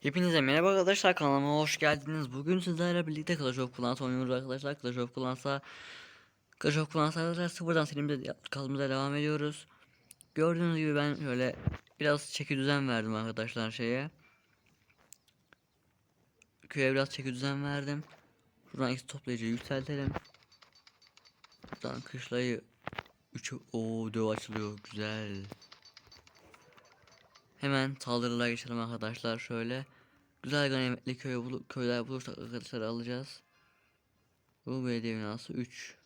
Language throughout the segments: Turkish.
Hepinize merhaba arkadaşlar kanalıma hoş geldiniz. Bugün sizlerle birlikte Clash of Clans oynuyoruz arkadaşlar. Clash of Clans'a Clash of Clans'a sıfırdan serimize kalımıza devam ediyoruz. Gördüğünüz gibi ben şöyle biraz çeki düzen verdim arkadaşlar şeye. Köye biraz çeki düzen verdim. Şuradan X toplayıcı yükseltelim. Buradan kışlayı 3 o döv açılıyor güzel. Hemen saldırılara geçelim arkadaşlar şöyle. Güzel ganimetli köy bulu köyler bulursak arkadaşlar alacağız. Bu belediye binası 3.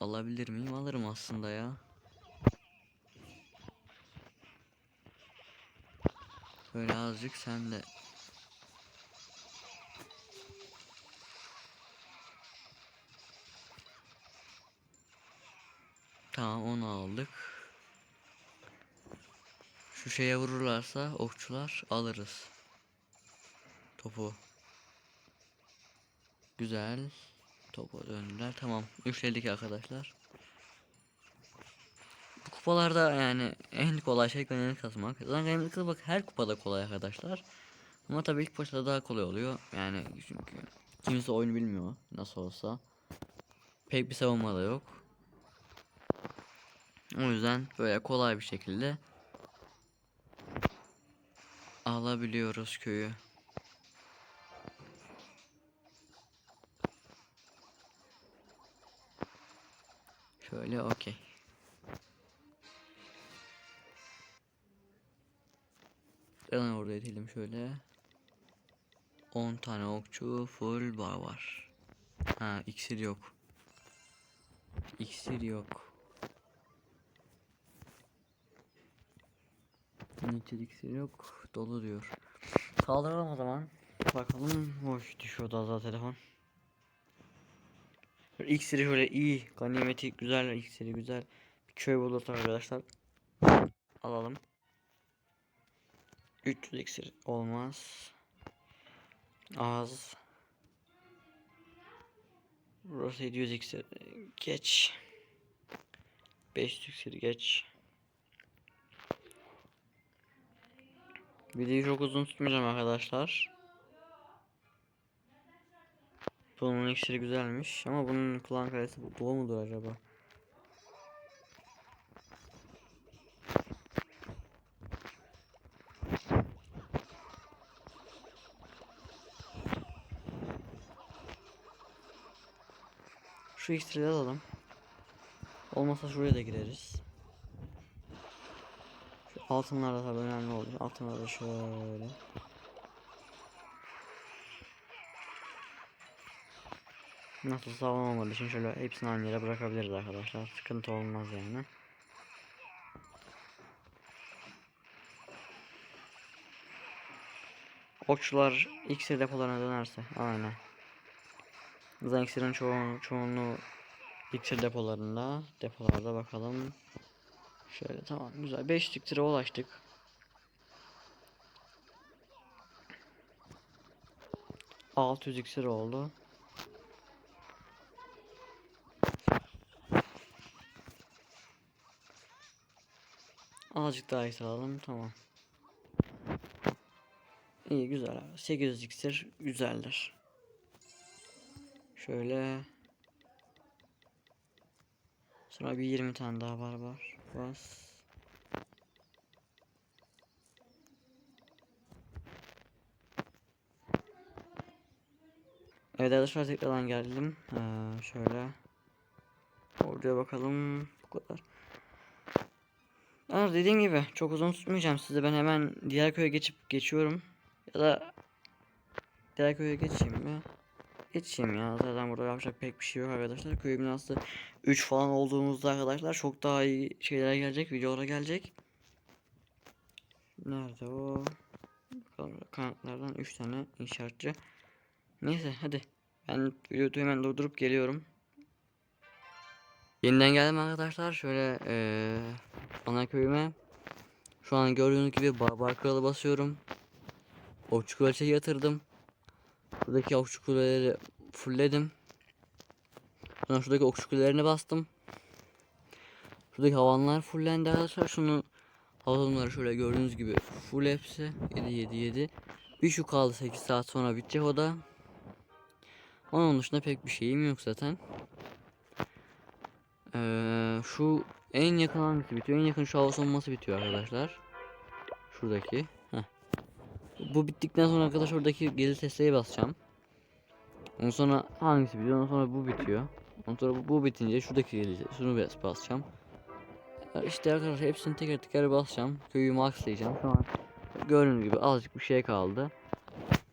Alabilir miyim? Alırım aslında ya. Böyle azıcık sen de. Tamam onu aldık. Şu şeye vururlarsa okçular alırız. Topu. Güzel. Topa döndüler. Tamam. Üçledik arkadaşlar. Bu kupalarda yani en kolay şey ganimet kasmak. Zaten ganimet kasmak her kupada kolay arkadaşlar. Ama tabii ilk başta daha kolay oluyor. Yani çünkü kimse oyunu bilmiyor nasıl olsa. Pek bir savunma da yok. O yüzden böyle kolay bir şekilde alabiliyoruz köyü. Şöyle okey. Ben orada edelim şöyle. 10 tane okçu full bar var. Ha iksir yok. İksir yok. Niçin iksir yok. Dolu diyor. Kaldıralım o zaman. Bakalım. Hoş düşüyordu az daha telefon. İksiri şöyle iyi. Ganimeti güzel. iksiri güzel. Bir köy bulursak arkadaşlar. Alalım. 300 iksir olmaz. Az. Burası 700 iksir. Geç. 500 iksir geç. Videoyu çok uzun tutmayacağım arkadaşlar. Bunun iksiri güzelmiş ama bunun kulağın kalesi bu, mudur acaba? Şu iksiri alalım. Olmasa şuraya da gireriz. Altınlar da tabii önemli oluyor. Altınlar da şöyle. Nasıl olmadığı için şöyle hepsini aynı yere bırakabiliriz arkadaşlar. Sıkıntı olmaz yani. Okçular iksir depolarına dönerse aynen. Zaten iksirin çoğu, çoğunluğu iksir depolarında. Depolarda bakalım. Şöyle tamam güzel. 5 iksire ulaştık. Altı yüz iksir oldu. Azıcık daha iksir alalım tamam. İyi güzel abi. 800 iksir güzeldir. Şöyle. Sonra bir 20 tane daha var var. Bas. Evet arkadaşlar tekrardan geldim. Ee, şöyle. Oraya bakalım. Bu kadar. Yani dediğim gibi çok uzun tutmayacağım size. Ben hemen diğer köye geçip geçiyorum. Ya da diğer köye geçeyim mi? Geçeyim ya. Zaten burada yapacak pek bir şey yok arkadaşlar. Köy binası 3 falan olduğumuzda arkadaşlar çok daha iyi şeyler gelecek. Videolara gelecek. Nerede o? Kanatlardan 3 tane inşaatçı. Neyse hadi. Ben videoyu hemen durdurup geliyorum. Yeniden geldim arkadaşlar. Şöyle ee, ana köyüme. Şu an gördüğünüz gibi barbar kralı basıyorum. Okçu kraliçeyi yatırdım. Buradaki okçu kuleleri fullledim. Sonra şuradaki okçu kulelerini bastım. Şuradaki havanlar fullendi arkadaşlar. Şunu Havuzumları şöyle gördüğünüz gibi full hepsi 7 7 7. Bir şu kaldı 8 saat sonra bitecek o da. Onun dışında pek bir şeyim yok zaten. Ee, şu en yakın hangisi bitiyor? En yakın şu hava savunması bitiyor arkadaşlar. Şuradaki. Bu bittikten sonra arkadaşlar oradaki geri testeyi basacağım. Ondan sonra hangisi bitiyor? Ondan sonra bu bitiyor. Ondan sonra bu, bu bitince şuradaki geri şunu bas- basacağım. İşte arkadaşlar hepsini teker teker basacağım. Köyü maxlayacağım. Şu an gördüğünüz gibi azıcık bir şey kaldı.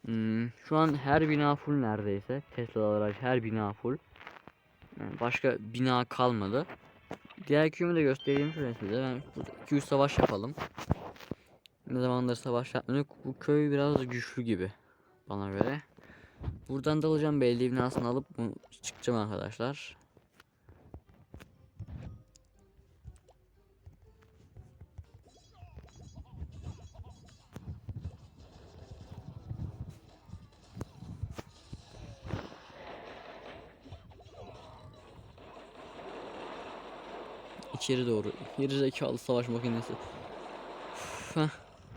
Hmm, şu an her bina full neredeyse. Tesla'lar her bina full. Yani başka bina kalmadı. Diğer köyümü de göstereyim şöyle size. Ben burada 200 savaş yapalım. Ne zamandır savaş yapmıyorduk. Bu köy biraz güçlü gibi bana göre. Buradan da alacağım belediye binasını alıp çıkacağım arkadaşlar. İçeri doğru. Geri zekalı savaş makinesi.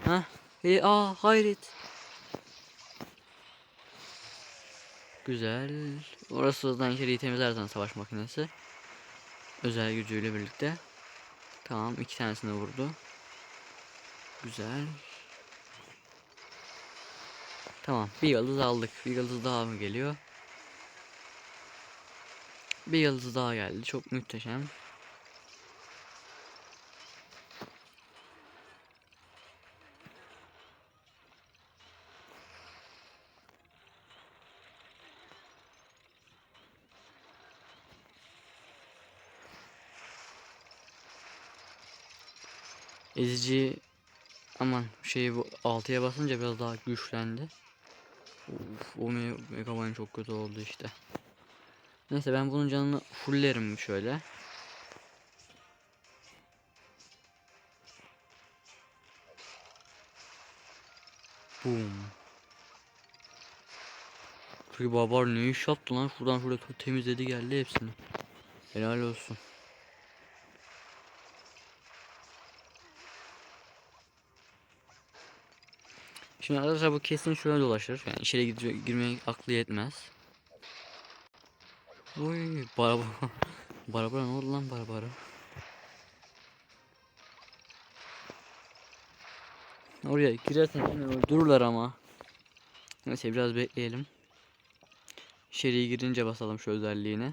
Heh. E, aa hayret. Güzel. Orası zaten içeriği temizlersen savaş makinesi. Özel gücüyle birlikte. Tamam iki tanesini vurdu. Güzel. Tamam bir yıldız aldık. Bir yıldız daha mı geliyor? Bir yıldız daha geldi. Çok muhteşem. Ezici aman şeyi bu 6'ya basınca biraz daha güçlendi. Uf, o me Megaman çok kötü oldu işte. Neyse ben bunun canını fulllerim şöyle. Boom. Çünkü babar ne iş yaptı lan şuradan şuraya temizledi geldi hepsini. Helal olsun. Şimdi arkadaşlar bu kesin şöyle dolaşır. Yani içeri gidecek, girmeye aklı yetmez. Oy barabara. barabara ne oldu lan barabara? Oraya girersen öldürürler ama. Neyse biraz bekleyelim. İçeriye girince basalım şu özelliğine.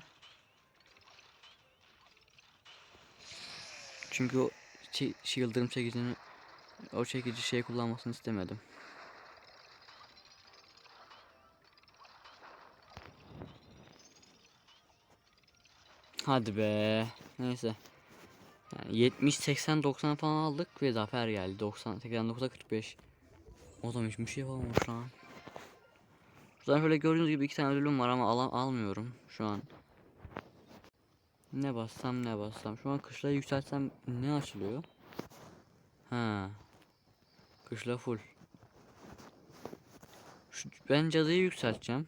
Çünkü o şey yıldırım çekicini o çekici şey kullanmasını istemedim. Hadi be. Neyse. Yani 70 80 90 falan aldık ve zafer geldi. 90 89'a 45. O zaman hiçbir şey yapamamış lan. Zaten şöyle gördüğünüz gibi iki tane ödülüm var ama al almıyorum şu an. Ne bassam ne bassam. Şu an kışlayı yükseltsem ne açılıyor? Ha. Kışla full. Şu, ben cadıyı yükselteceğim.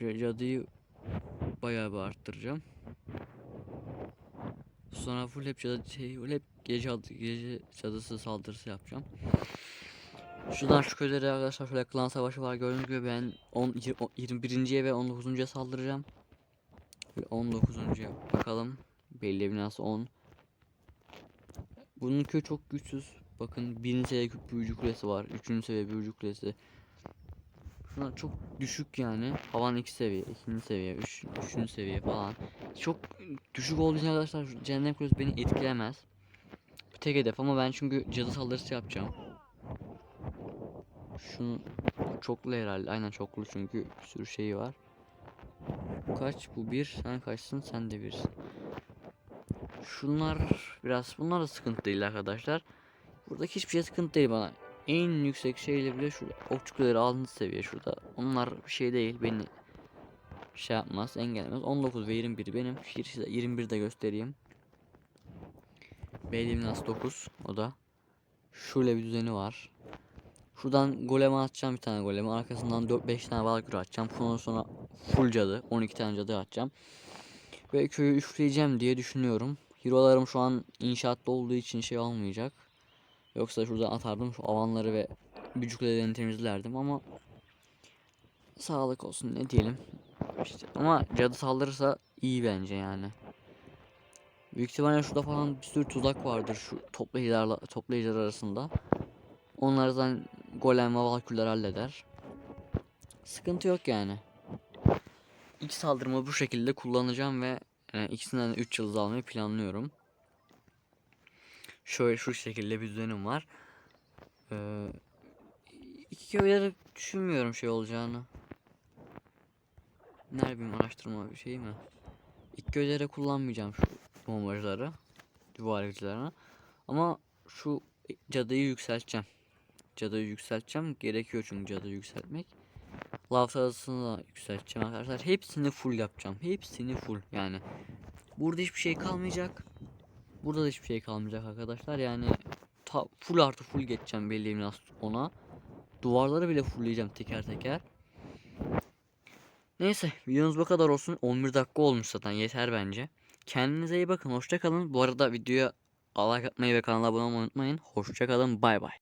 Cadıyı bayağı bir arttıracağım. Sonra full hep cadı şey hep gece gece cadısı saldırısı yapacağım. Şuradan şu köyleri arkadaşlar şöyle klan savaşı var gördüğünüz gibi ben 10 21. ve 19.ya saldıracağım. Ve 19.ya bakalım. Belli binası 10. Bunun köy çok güçsüz. Bakın birinci seviye büyücü kulesi var. Üçüncü seviye büyücü kulesi. Şunlar çok düşük yani. Havan 2 seviye, ikinci seviye, üç, üçüncü seviye falan. Çok düşük olduğu için arkadaşlar cehennem kulesi beni etkilemez. Bir tek hedef ama ben çünkü cadı saldırısı yapacağım. Şunu çoklu herhalde. Aynen çoklu çünkü bir sürü şeyi var. Kaç bu bir sen kaçsın sen de birsin. Şunlar biraz bunlar da sıkıntı değil arkadaşlar. Buradaki hiçbir şey sıkıntı değil bana. En yüksek şeyle bile şurada okçu kuleleri 6. seviye şurada. Onlar bir şey değil beni şey yapmaz engellemez. 19 ve 21 benim. Size 21 de göstereyim. Belli nasıl 9 o da. Şöyle bir düzeni var. Şuradan goleme atacağım bir tane golemi. Arkasından 4-5 tane balık atacağım. Ondan sonra full cadı. 12 tane cadı atacağım. Ve köyü üçleyeceğim diye düşünüyorum. Hero'larım şu an inşaatta olduğu için şey olmayacak. Yoksa şuradan atardım şu avanları ve bücük kulelerini temizlerdim ama sağlık olsun ne diyelim. İşte ama cadı saldırırsa iyi bence yani. Büyük ihtimalle şurada falan bir sürü tuzak vardır şu toplayıcılarla toplayıcılar arasında. Onlardan golem ve valküller halleder. Sıkıntı yok yani. İlk saldırımı bu şekilde kullanacağım ve e, ikisinden 3 yıldız almayı planlıyorum. Şöyle şu şekilde bir düzenim var. Ee, iki köyleri düşünmüyorum şey olacağını. Nerede bileyim araştırma bir şey mi? İlk köylere kullanmayacağım şu bombacıları. Duvar yıkıcılarını. Ama şu cadıyı yükselteceğim. Cadıyı yükselteceğim. Gerekiyor çünkü cadıyı yükseltmek. Lav sahasını da yükselteceğim arkadaşlar. Hepsini full yapacağım. Hepsini full yani. Burada hiçbir şey kalmayacak. Burada da hiçbir şey kalmayacak arkadaşlar. Yani ta, full artı full geçeceğim belli ona. Duvarları bile fullleyeceğim teker teker. Neyse videomuz bu kadar olsun. 11 dakika olmuş zaten yeter bence. Kendinize iyi bakın. Hoşça kalın. Bu arada videoya like atmayı ve kanala abone olmayı unutmayın. Hoşça kalın. Bay bay.